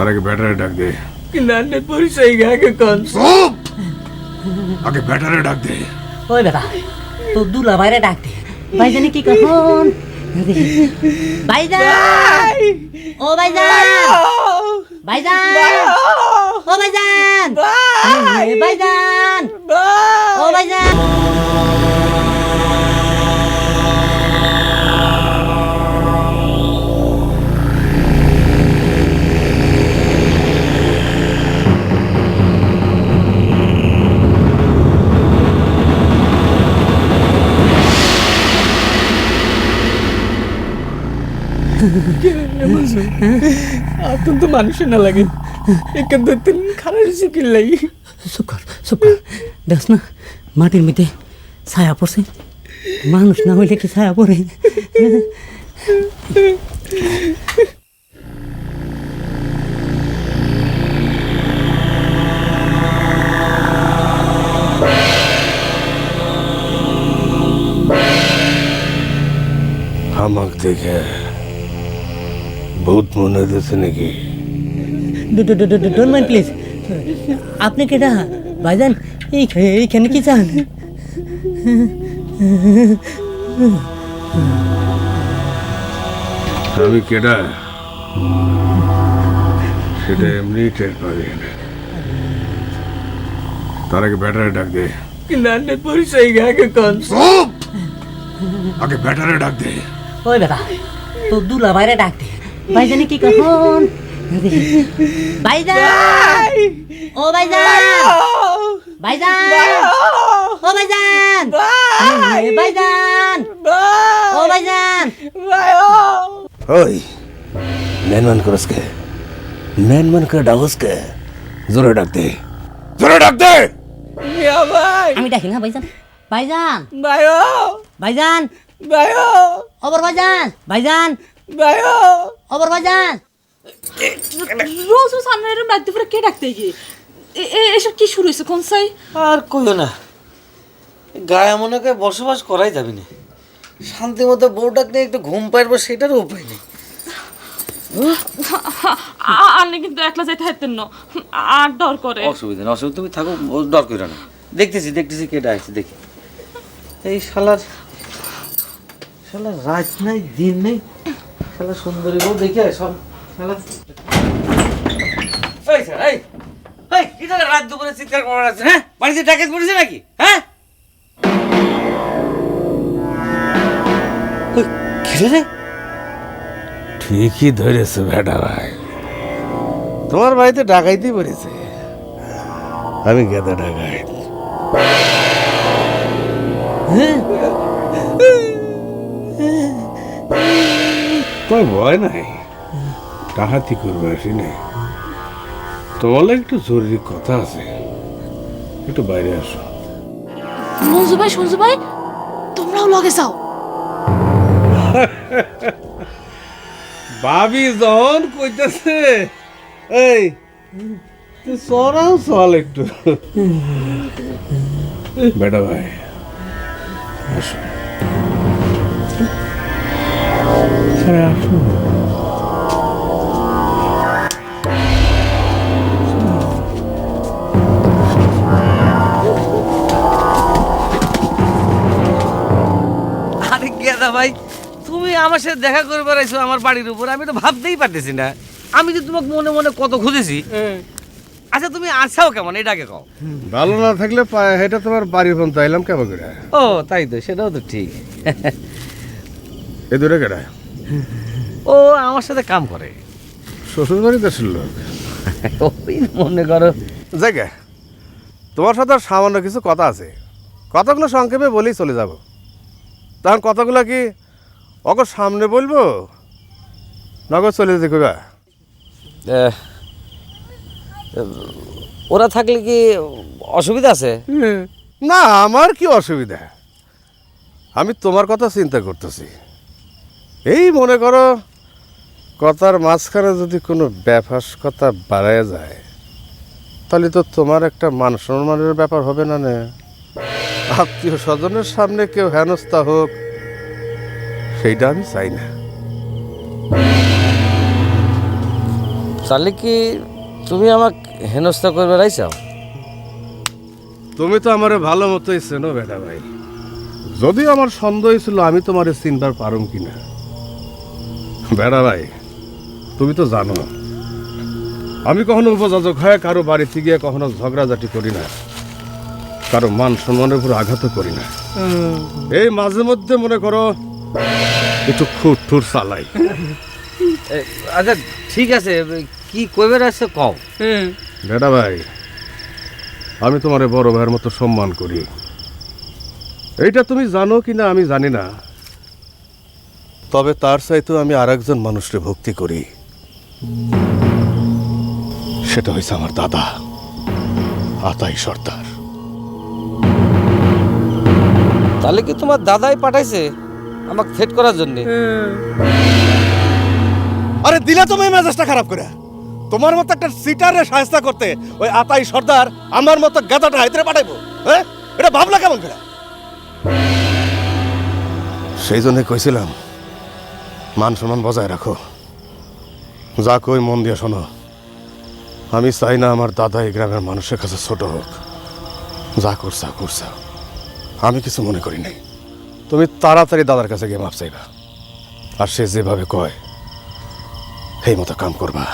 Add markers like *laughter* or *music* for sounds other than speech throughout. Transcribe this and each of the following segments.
তার আগে ব্যাটারে ডাক দে নান্নে পরিচয় গাকে কন চুপ আগে ব্যাটারে ডাক দে ওই বেটা তো দুলা বাইরে ডাক দে ভাইজানি কি কখন ভাইজান ও ভাইজান ভাইজান ও ভাইজান এ ভাইজান ও ভাইজান আপন তো মানুষের না লাগে। এখান ধরতে খারাপ শিখিল লাগি। চুপ কর চুপ কর। দেখ না মাটির মধ্যে ছায়া পড়ছে। মানুষ না হইলে কি ছায়া পড়ে? আমাক দেখে ভূত মনে হইতেছে নাকি ডোন্ট মাইন্ড প্লিজ আপনি কেটা ভাইজান এই এইখানে কি চান আমি কেডা সেটা এমনি টের পাবি না তার আগে ব্যাটারে ডাক দে নান্নে পরিচয় গাকে কন চুপ আগে ব্যাটারে ডাক দে ওই বেটা তো দুলা বাইরে ডাক দে ভাইজানি কি কখন? ভাইজান! ও ভাইজান! ভাইজান! ও! ভাইজান! ভাইজান! ও ভাইজান! ওই ম্যানমান করস কে ম্যানমান করে ডাকস কে জোরে ডাক দে জোরে ডাক দে! আমি ডাকি না ভাইজান। ভাইজান! ভাইও ভাইজান! ভাইও অবর ভাইজান! ভাইজান! ভাইও অবর ভাইজান রোজ রোজ আমরা এরকম রাত দুপুরে কে ডাকতে গিয়ে? এসব কি শুরু হয়েছে কোন সাই? আর কইও না। গায়ে মনে করে বসবাস করাই যাবে না। শান্তি মতো বউটাক নিয়ে একটু ঘুম পাইবো সেটারও উপায় নেই। আপনি কিন্তু একলা যাইতে হাইতেন না। আর ডর করে। অসুবিধা নেই অসুবিধা তুমি থাকো ও ডর কইরো না। দেখতেছি দেখতেছি কেটা আসছে দেখি। এই শালার শালার রাত নাই দিন নেই। শালা সুন্দরী বউ দেখে সব শালা এই স্যার এই এই কি জায়গা রাত দুপুরে চিৎকার করার আছে হ্যাঁ? বাড়িতে ডাকাত পড়েছে নাকি হ্যাঁ? রে? ঠিকই ধরেছে বেটা ভাই। তোমার বাড়িতে ডাকাইতেই পড়েছে? আমি গেদা ডাকাই ভয় নাই। ডাহাতি করবে আসি নাই। তোমার একটু জরুরি কথা আছে। একটু বাইরে আসো। মঞ্জু ভাই সঞ্জু ভাই তোমরাও লগে যাও। ভাবি যখন কইতেছে এই তুই চড়াও চল একটু। বেটা ভাই আসো। আরে আসো আরে গেদা ভাই তুমি আমার সাথে দেখা করে বেড়াইছো আমার বাড়ির উপর আমি তো ভাবতেই পারতেছি না। আমি যে তোমাকে মনে মনে কত খুঁজেছি। আচ্ছা তুমি আসছাও কেমন এটাকে কও। ভালো না থাকলে পা- এটা তোমার বাড়ির ফোন চাইলাম কেমন করে? ও তাই তো সেটাও তো ঠিক। এ দূরে কেডা ও আমার সাথে কাম করে। শ্বশুর বাড়িতে ছিল। লোক *laughs* ওই মনে করো। জায়গা। তোমার সাথে আর সামান্য কিছু কথা আছে। কথাগুলো সংক্ষেপে বলেই চলে যাব। তখন কথাগুলো কি অগর সামনে বলব? নগর চলে যেতে আহ, ওরা থাকলে কি অসুবিধা আছে? না আমার কি অসুবিধা? আমি তোমার কথা চিন্তা করতেছি। এই মনে করো কথার মাঝখানে যদি কোনো ব্যাপাস কথা বাড়ায় যায় তাহলে তো তোমার একটা মান সম্মানের ব্যাপার হবে না না। আত্মীয় স্বজনের সামনে কেউ হেনস্থা হোক সেইটা আমি চাই না। তাহলে কি তুমি আমাকে হেনস্থা করবে রাইছাও? তুমি তো আমার ভালো মতোই চেনো বেটা ভাই। যদি আমার সন্দেহ ছিল আমি তোমার চিনবার পারুম কিনা। বেড়া ভাই তুমি তো জানো। আমি কখনো উপযাচক হয়ে কারও বাড়িতে গিয়ে কখনো ঝগড়াঝাটি করি না। কারও মান সম্মানের উপর আঘাতও করি না। এই মাঝে মধ্যে মনে করো একটু খুঁট ঠুর চালাই। আচ্ছা ঠিক আছে কি কইবে আছে কও। বেটা ভাই আমি তোমার বড় ভাইয়ের মতো সম্মান করি। এইটা তুমি জানো কি না আমি জানি না। তবে তার চাইতেও আমি আরেকজন মানুষকে ভক্তি করি। সেটা হয়েছে আমার দাদা আতাই সর্দার। তাহলে কি তোমার দাদাই পাঠাইছে আমাকে থেট করার জন্য? আরে দিলে তুমি মেজাজটা খারাপ করে। তোমার মতো একটা সিটারে সাহায্য করতে ওই আতাই সর্দার আমার মতো গাদাটা হাইতে পাঠাইবো হ্যাঁ? এটা ভাবলা কেমন করে? সেই জন্য কইছিলাম মান সম্মান বজায় রাখো। যা কই মন দিয়ে শোনো। আমি চাই না আমার দাদা এই গ্রামের মানুষের কাছে ছোট হোক। যা করছা করছা। আমি কিছু মনে করি নাই। তুমি তাড়াতাড়ি দাদার কাছে গিয়ে মাপ চাইবা। আর সে যেভাবে কয় সেই মতো কাম করবা।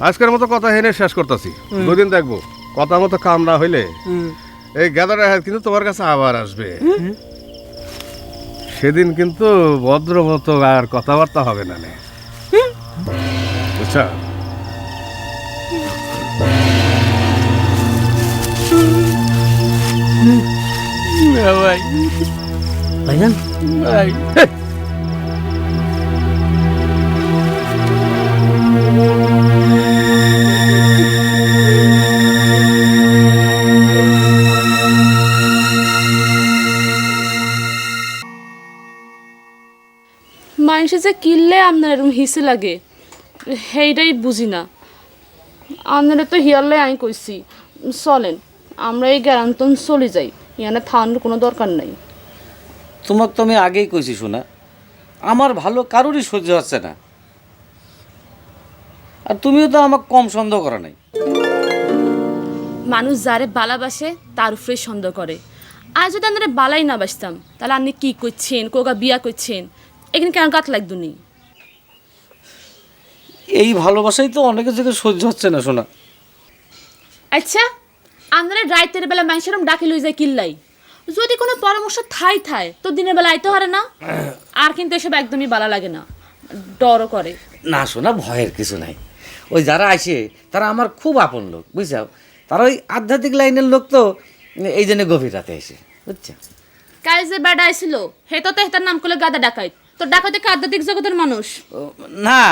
আজকের মতো কথা হেনে শেষ করতেছি। দুদিন দেখব। কথা মতো কাম না হইলে এই গাদার হাত কিন্তু তোমার কাছে আবার আসবে। সেদিন কিন্তু ভদ্র মতো আর কথাবার্তা হবে না বুঝছা? ভাই। ভাইজান? ভাই। আপনার এরকম হিসে লাগে? সেইটাই বুঝি না। আপনারা তো হিয়ারলে আমি কইছি চলেন আমরা এই গ্যারান্তন চলে যাই ইয়ানে থাকানোর কোনো দরকার নাই। তোমাকে তো আমি আগেই কইছি শোনা আমার ভালো কারোরই সহ্য হচ্ছে না। আর তুমিও তো আমাকে কম সন্দেহ করা নাই। মানুষ যারে বালাবাসে তার উপরে সন্দেহ করে। আর যদি আমরা বালাই না বাসতাম তাহলে আপনি কি করছেন কোকা বিয়া করছেন? এখানে কেন গাত লাগতো নি এই ভালোবাসাই তো অনেকের থেকে সহ্য হচ্ছে না শোনা আচ্ছা আমরা রাইতের বেলা মানুষের ডাকি লই যায় কিল্লাই। যদি কোনো পরামর্শ থাই থায় তো দিনের বেলা আইতে হারে না? আর কিন্তু এসব একদমই ভালো লাগে না। ডরও করে। না শোনা ভয়ের কিছু নাই। ওই যারা আসে তারা আমার খুব আপন লোক বুঝছাও? তারা ওই আধ্যাত্মিক লাইনের লোক তো এই জন্য গভীর রাতে এসে বুঝছ? কাল যে বেড়া আইছিল হে তো হেতার নাম করলে গাদা ডাকাই তো ডাকাতে আধ্যাত্মিক জগতের মানুষ? না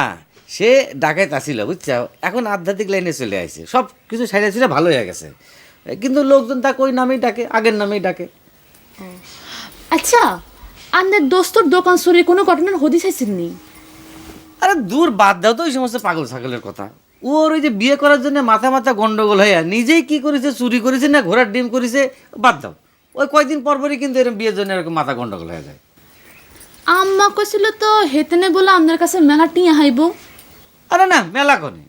সে ডাকাইত আসিল বুঝছ এখন আধ্যাত্মিক লাইনে চলে আসে সব কিছু সাইডে ছিল ভালো হয়ে গেছে। কিন্তু লোকজন তাকে ওই নামেই ডাকে আগের নামেই ডাকে। আচ্ছা আমাদের দোস্তর দোকান চুরি কোনো ঘটনার হদিস আইসেননি আরে দূর বাদ দাও তো ওই সমস্ত পাগল ছাগলের কথা। ওর ওই যে বিয়ে করার জন্য মাথা মাথা গন্ডগোল হয়ে নিজেই কি করেছে চুরি করেছে না ঘোড়ার ডিম করেছে বাদ দাও। ওই কয়দিন পর পরই কিন্তু এরকম বিয়ের জন্য এরকম মাথা গন্ডগোল হয়ে যায়। আম্মা কইছিল তো হেতেনে বলে আপনার কাছে মেলা টিয়া হাইব। আরে না মেলা কনে।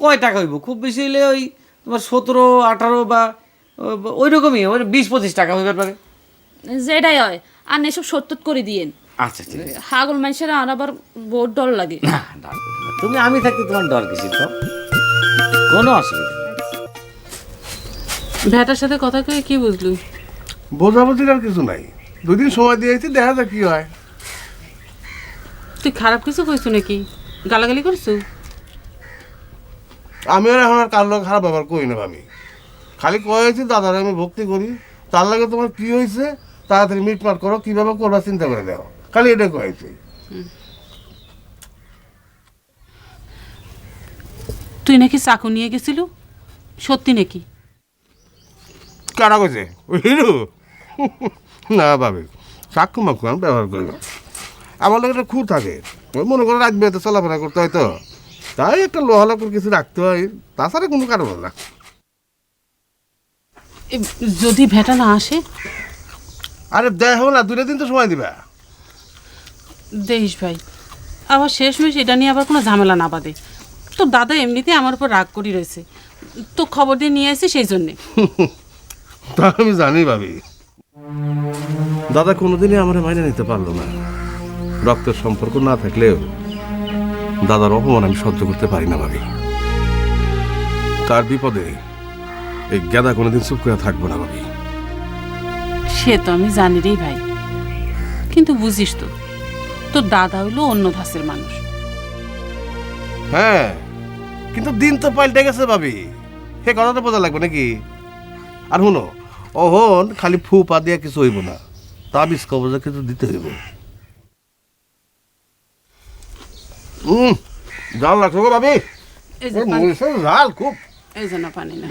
কয় টাকা হইব? খুব বেশি হইলে ওই তোমার সতেরো আঠারো বা ওই রকমই ওই বিশ পঁচিশ টাকা হইবার পারে যেটাই হয়। আর এসব সত্যত করে দিয়েন। আচ্ছা ঠিক আছে হাগল মানুষের আর আবার বহুত ডর লাগে। না ডর তুমি আমি থাকতে তোমার ডর কিসি তো। কোনো অসুবিধা নেই। ভ্যাটার সাথে কথা কয়ে কি বুঝলু? বোঝাবুঝির আর কিছু নাই। দুদিন সময় দিয়েছি দেখা যাক কি হয়। তুই খারাপ কিছু কইছো নাকি? গালাগালি করছ? আমি আর এখন আর কার লোক খারাপ ব্যবহার করি না ভাবি। খালি কয়েছি দাদার আমি ভক্তি করি। তার লাগে তোমার কি হয়েছে তাড়াতাড়ি মিটমাট করো কীভাবে করবা চিন্তা করে দাও খালি এটা কয়েছি তুই নাকি চাকু নিয়ে গেছিল? সত্যি নাকি? কারা কইছে? হিরু? না ভাবি সাক্ষু মাক্ষু আমি ব্যবহার করি না। আমার লোক একটা খুব থাকে ওই মনে করে রাখবে বেতে চলাফেরা করতে হয় তো। তাই একটা লোহা লাকুর কিছু রাখতে হয়। তাছাড়া কোনো কারণ না। এ, যদি ভেটা না আসে? আরে দেখো না দুটো দিন তো সময় দিবা। দেখিস ভাই আবার শেষ শেষমেশ এটা নিয়ে আবার কোনো ঝামেলা না বাদে। তো দাদা এমনিতে আমার উপর রাগ করি রয়েছে। তো খবর দিয়ে নিয়ে আসি সেই জন্যে। তা আমি জানি ভাবি। দাদা কোনোদিনই আমার মাইনে নিতে পারল না। রক্তের সম্পর্ক না থাকলেও দাদার অপমান আমি সহ্য করতে পারি না ভাবি। তার বিপদে এই গেদা কোনোদিন চুপ করে থাকব না ভাবি। সে তো আমি জানি রে ভাই। কিন্তু বুঝিস তো তোর দাদা হইল অন্য ধাসের মানুষ। হ্যাঁ কিন্তু দিন তো পাল্টে গেছে ভাবি। সে কথাটা বোঝা লাগবে নাকি? আর শুনো অহন খালি ফু পা দিয়া কিছু হইব না। তাবিজ কবজা কিছু দিতে হইব। হুম জাল লাগছো গো ভাবি। এই যে পানি- জাল খুব। এই যে না পানি না।